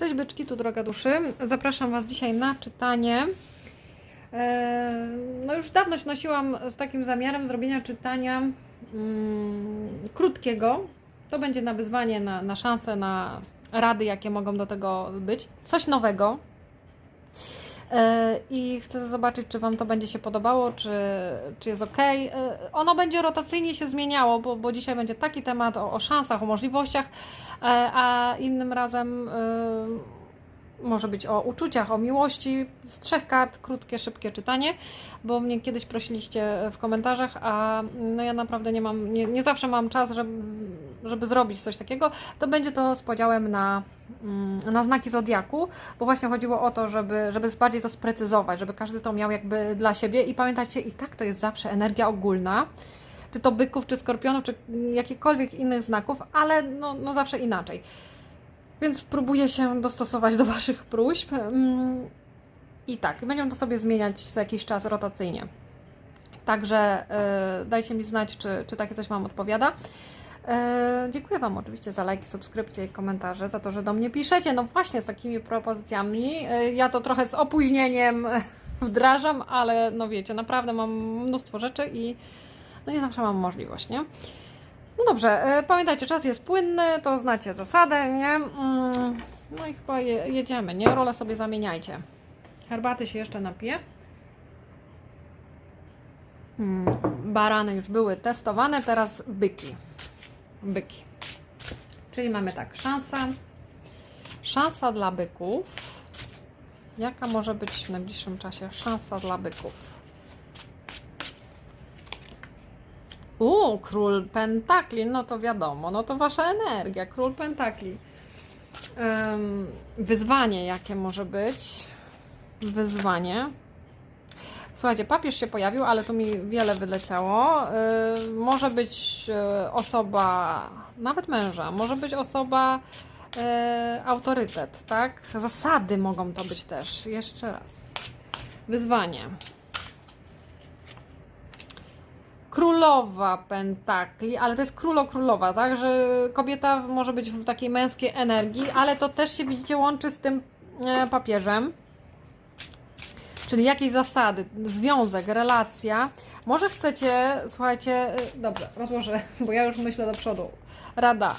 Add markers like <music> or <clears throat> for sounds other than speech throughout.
Cześć byczki, tu droga duszy. Zapraszam Was dzisiaj na czytanie. E, No już dawno się nosiłam z takim zamiarem zrobienia czytania mm, krótkiego. To będzie na wyzwanie, na, na szansę, na rady, jakie mogą do tego być. Coś nowego. E, I chcę zobaczyć, czy Wam to będzie się podobało, czy, czy jest ok. Ono będzie rotacyjnie się zmieniało, bo, bo dzisiaj będzie taki temat o, o szansach, o możliwościach, e, a innym razem e, może być o uczuciach, o miłości. Z trzech kart, krótkie, szybkie czytanie, bo mnie kiedyś prosiliście w komentarzach, a no ja naprawdę nie mam, nie, nie zawsze mam czas, żeby, żeby zrobić coś takiego. To będzie to z podziałem na, mm, na znaki zodiaku, bo właśnie chodziło o to, żeby, żeby bardziej to sprecyzować, żeby każdy to miał jakby dla siebie i pamiętajcie, i tak to jest zawsze energia ogólna. Czy to byków, czy skorpionów, czy jakichkolwiek innych znaków, ale no, no zawsze inaczej. Więc próbuję się dostosować do Waszych próśb. Mm, I tak, będziemy to sobie zmieniać co jakiś czas rotacyjnie. Także y, dajcie mi znać, czy, czy takie coś Wam odpowiada. E, dziękuję Wam oczywiście za lajki, subskrypcje i komentarze, za to, że do mnie piszecie. No właśnie z takimi propozycjami. E, ja to trochę z opóźnieniem <laughs> wdrażam, ale no wiecie, naprawdę mam mnóstwo rzeczy i no nie zawsze mam możliwość, nie? No dobrze, e, pamiętajcie, czas jest płynny, to znacie zasadę, nie? Mm, No i chyba je, jedziemy, nie? Role sobie zamieniajcie. Herbaty się jeszcze napiję. Mm, Barany już były testowane, teraz byki. Byki. Czyli mamy tak, szansa. Szansa dla byków. Jaka może być w najbliższym czasie szansa dla byków? U, król pentakli, no to wiadomo, no to wasza energia, król pentakli. Em, wyzwanie jakie może być? Wyzwanie. Słuchajcie, papież się pojawił, ale tu mi wiele wyleciało. Y, może być y, osoba, nawet męża, może być osoba, y, autorytet, tak? Zasady mogą to być też. Jeszcze raz. Wyzwanie. Królowa pentakli, ale to jest królo-królowa, tak? Że kobieta może być w takiej męskiej energii, ale to też się widzicie łączy z tym e, papieżem. Czyli jakieś zasady, związek, relacja. Może chcecie, słuchajcie, y, dobrze, rozłożę, <laughs> bo ja już myślę do przodu. Rada,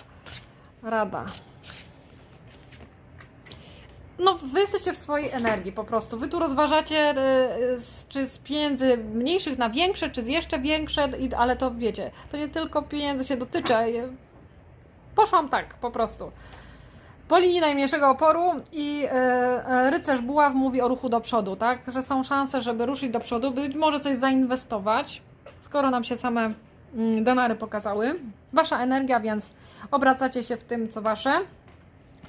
rada. No, wy jesteście w swojej energii po prostu. Wy tu rozważacie, y, y, czy z pieniędzy mniejszych na większe, czy z jeszcze większe, ale to wiecie, to nie tylko pieniędzy się dotyczy. Poszłam tak, po prostu. Po linii najmniejszego oporu i e, e, rycerz buław mówi o ruchu do przodu, tak? Że są szanse, żeby ruszyć do przodu, być może coś zainwestować, skoro nam się same mm, denary pokazały. Wasza energia, więc obracacie się w tym, co wasze.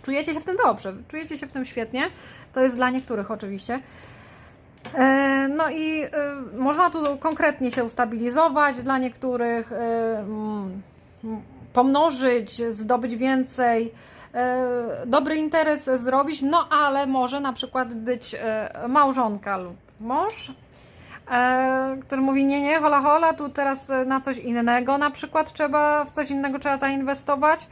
Czujecie się w tym dobrze, czujecie się w tym świetnie. To jest dla niektórych oczywiście. E, No i można tu konkretnie się ustabilizować, dla niektórych pomnożyć, zdobyć więcej, dobry interes zrobić, no ale może na przykład być e, małżonka lub mąż, e, który mówi nie, nie, hola, hola, tu teraz e, na coś innego na przykład trzeba, w coś innego trzeba zainwestować.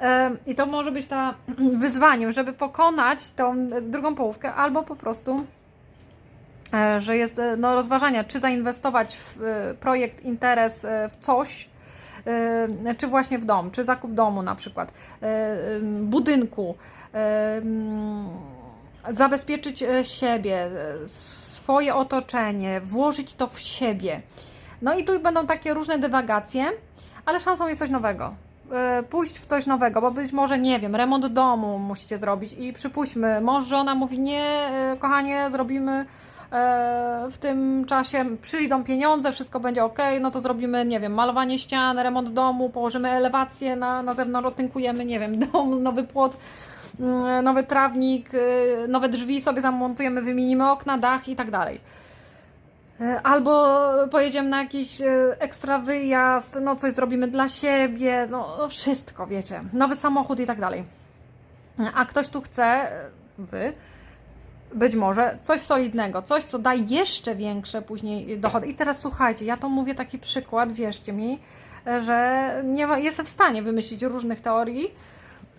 E, I to może być ta <clears throat> wyzwaniem, żeby pokonać tą e, drugą połówkę, albo po prostu e, że jest e, no, rozważania, czy zainwestować w e, projekt, interes, e, w coś, e, czy właśnie w dom, czy zakup domu na przykład, e, em, budynku, e, mm, zabezpieczyć e, siebie, e, swoje otoczenie, włożyć to w siebie. No i tu będą takie różne dywagacje, ale szansą jest coś nowego. E, Pójść w coś nowego, bo być może, nie wiem, remont domu musicie zrobić i przypuśćmy, mąż, żona mówi, nie, e, kochanie, zrobimy e, w tym czasie przyjdą pieniądze, wszystko będzie ok, no to zrobimy, nie wiem, malowanie ścian, remont domu, położymy elewację na, na zewnątrz, otynkujemy, nie wiem, <laughs> dom, nowy płot, mm, nowy trawnik, y, nowe drzwi sobie zamontujemy, wymienimy okna, dach i tak dalej. E, Albo pojedziemy na jakiś e, ekstra wyjazd, no coś zrobimy dla siebie, no, no wszystko, wiecie, nowy samochód i tak dalej. A ktoś tu chce, e, wy, być może coś solidnego, coś, co da jeszcze większe później dochody. I teraz słuchajcie, ja to mówię taki przykład, wierzcie mi, że nie ma, jestem w stanie wymyślić różnych teorii,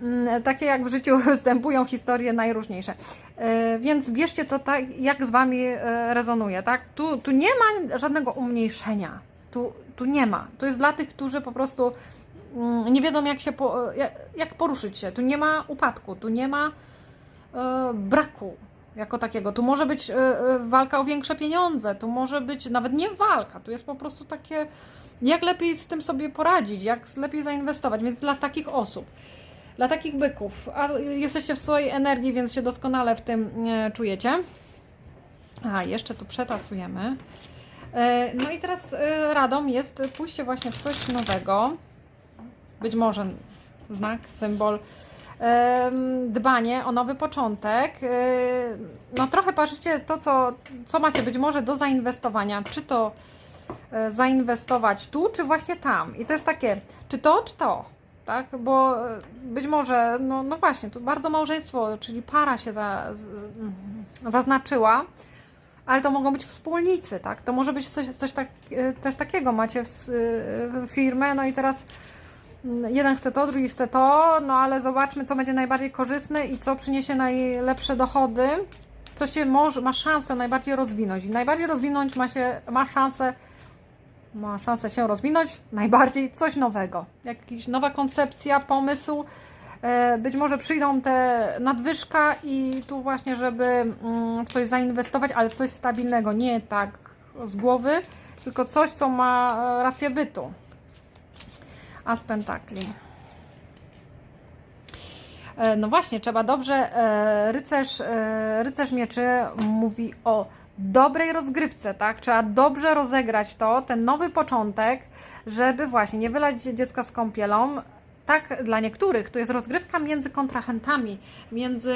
mm, takie jak w życiu <laughs> występują historie najróżniejsze. E, Więc bierzcie to tak, jak z Wami e, rezonuje, tak? Tu, tu nie ma żadnego umniejszenia. Tu, tu nie ma. To jest dla tych, którzy po prostu mm, nie wiedzą, jak się po, jak, jak poruszyć się. Tu nie ma upadku, tu nie ma e, braku jako takiego. Tu może być e, e, walka o większe pieniądze, tu może być nawet nie walka, tu jest po prostu takie, jak lepiej z tym sobie poradzić, jak lepiej zainwestować. Więc dla takich osób, dla takich byków, a jesteście w swojej energii, więc się doskonale w tym e, czujecie. A, jeszcze tu przetasujemy. E, No i teraz e, radą jest pójście właśnie w coś nowego. Być może znak, symbol. Dbanie o nowy początek. E, No trochę patrzycie to, co, co macie być może do zainwestowania. Czy to e, zainwestować tu, czy właśnie tam. I to jest takie, czy to, czy to. Tak? Bo e, być może, no, no właśnie, tu bardzo małżeństwo, czyli para się za, zaznaczyła, ale to mogą być wspólnicy, tak? To może być coś, coś tak, e, też takiego. Macie firmę, no i teraz jeden chce to, drugi chce to, no ale zobaczmy, co będzie najbardziej korzystne i co przyniesie najlepsze dochody, co się może, ma szansę najbardziej rozwinąć. I najbardziej rozwinąć ma się, ma szansę, ma szansę się rozwinąć najbardziej coś nowego. Jakaś nowa koncepcja, pomysł. E, Być może przyjdą te nadwyżka i tu właśnie, żeby mm, w coś zainwestować, ale coś stabilnego, nie tak z głowy, tylko coś, co ma e, rację bytu. As pentakli. E, No właśnie, trzeba dobrze. e, Rycerz, e, rycerz mieczy mówi o dobrej rozgrywce, tak? Trzeba dobrze rozegrać to, ten nowy początek, żeby właśnie nie wylać dziecka z kąpielą. Tak, dla niektórych to jest rozgrywka między kontrahentami, między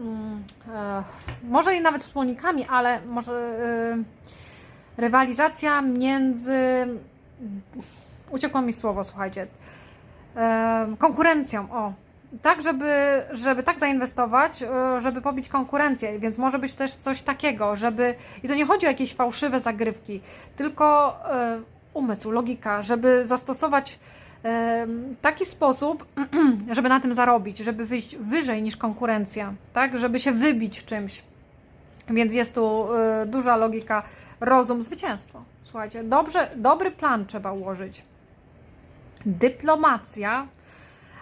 mm, e, może i nawet wspólnikami, ale może e, rywalizacja między. Uciekło mi słowo, słuchajcie. E, konkurencją, o. Tak, żeby, żeby tak zainwestować, e, żeby pobić konkurencję, więc może być też coś takiego, żeby. I to nie chodzi o jakieś fałszywe zagrywki, tylko e, umysł, logika, żeby zastosować taki sposób, <clears throat> żeby na tym zarobić, żeby wyjść wyżej niż konkurencja, tak, żeby się wybić czymś. Więc jest tu duża logika, rozum, zwycięstwo. Słuchajcie, dobrze, dobry plan trzeba ułożyć. Dyplomacja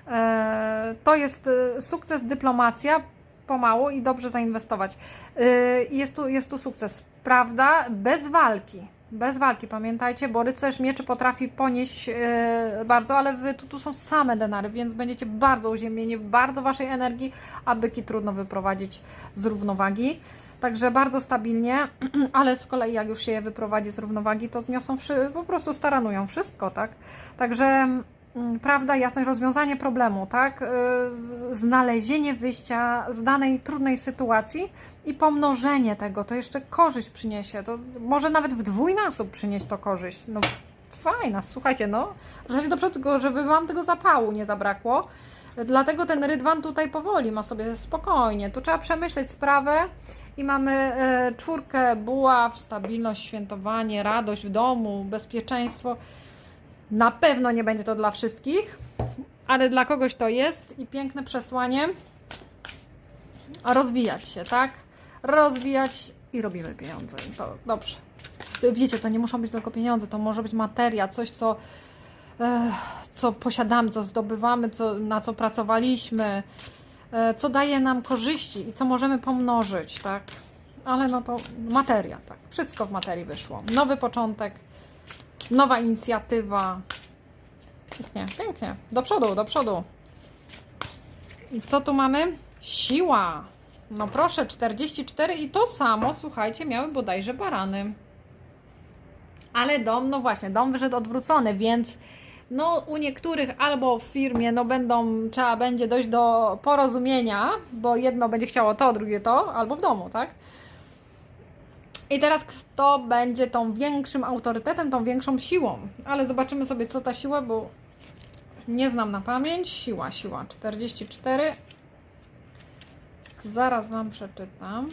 e, to jest e, sukces, dyplomacja pomału i dobrze zainwestować. E, Jest tu, jest tu sukces, prawda? Bez walki. Bez walki, pamiętajcie, bo rycerz mieczy potrafi ponieść e, bardzo, ale wy, tu, tu są same denary, więc będziecie bardzo uziemieni w bardzo waszej energii, a byki trudno wyprowadzić z równowagi. Także bardzo stabilnie, <clears throat> ale z kolei jak już się je wyprowadzi z równowagi, to zniosą po prostu staranują wszystko, tak? Także mm, prawda, jasność, rozwiązanie problemu, tak? Yy, Znalezienie wyjścia z danej trudnej sytuacji i pomnożenie tego, to jeszcze korzyść przyniesie. To może nawet w dwójnasób przynieść to korzyść. No fajna, słuchajcie, no. Ruszajcie do przodu, tylko żeby Wam tego zapału nie zabrakło. Dlatego ten rydwan tutaj powoli ma sobie spokojnie. Tu trzeba przemyśleć sprawę i mamy e, czwórkę buław, stabilność, świętowanie, radość w domu, bezpieczeństwo. Na pewno nie będzie to dla wszystkich, ale dla kogoś to jest i piękne przesłanie. Rozwijać się, tak? Rozwijać i robimy pieniądze. To dobrze. Wiecie, to nie muszą być tylko pieniądze, to może być materia, coś, co, e, co posiadamy, co zdobywamy, co, na co pracowaliśmy, e, co daje nam korzyści i co możemy pomnożyć, tak? Ale no to materia, tak? Wszystko w materii wyszło. Nowy początek, nowa inicjatywa. Pięknie, pięknie. Do przodu, do przodu. I co tu mamy? Siła. No proszę, 44 i to samo, słuchajcie, miały bodajże barany. Ale dom, no właśnie, dom wyszedł odwrócony, więc no u niektórych albo w firmie no będą, trzeba będzie dojść do porozumienia, bo jedno będzie chciało to, drugie to, albo w domu, tak? I teraz kto będzie tą większym autorytetem, tą większą siłą. Ale zobaczymy sobie, co ta siła, bo nie znam na pamięć. Siła, siła. 44. Zaraz Wam przeczytam.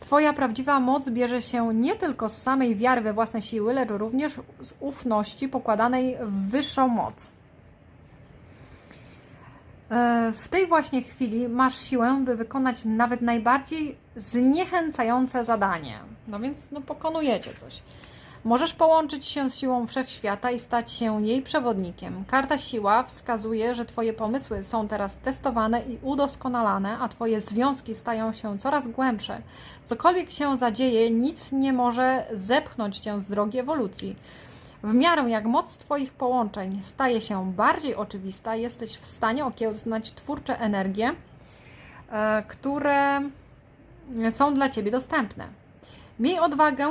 Twoja prawdziwa moc bierze się nie tylko z samej wiary we własne siły, lecz również z ufności pokładanej w wyższą moc. E, W tej właśnie chwili masz siłę, by wykonać nawet najbardziej zniechęcające zadanie. No więc no, pokonujecie coś. Możesz połączyć się z siłą wszechświata i stać się jej przewodnikiem. Karta siła wskazuje, że Twoje pomysły są teraz testowane i udoskonalane, a Twoje związki stają się coraz głębsze. Cokolwiek się zadzieje, nic nie może zepchnąć Cię z drogi ewolucji. W miarę jak moc Twoich połączeń staje się bardziej oczywista, jesteś w stanie okiełznać twórcze energie, e, które są dla Ciebie dostępne. Miej odwagę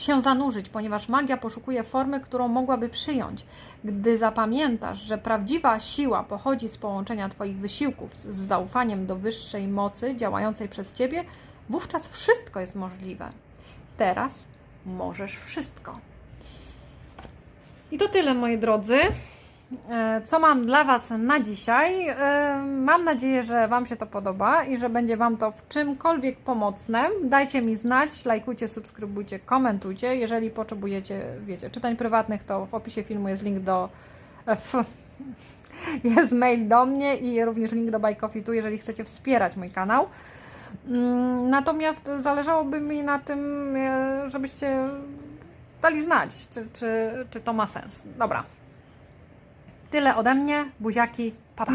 się zanurzyć, ponieważ magia poszukuje formy, którą mogłaby przyjąć. Gdy zapamiętasz, że prawdziwa siła pochodzi z połączenia Twoich wysiłków z zaufaniem do wyższej mocy działającej przez Ciebie, wówczas wszystko jest możliwe. Teraz możesz wszystko. I to tyle, moi drodzy. E, Co mam dla Was na dzisiaj? E, Mam nadzieję, że Wam się to podoba i że będzie Wam to w czymkolwiek pomocne. Dajcie mi znać, lajkujcie, subskrybujcie, komentujcie. Jeżeli potrzebujecie, wiecie, czytań prywatnych, to w opisie filmu jest link do. e, <laughs> jest mail do mnie i również link do Buy Coffee tu, jeżeli chcecie wspierać mój kanał. Mm, Natomiast zależałoby mi na tym, żebyście dali znać, czy, czy, czy to ma sens. Dobra. Tyle ode mnie. Buziaki. Pa, pa.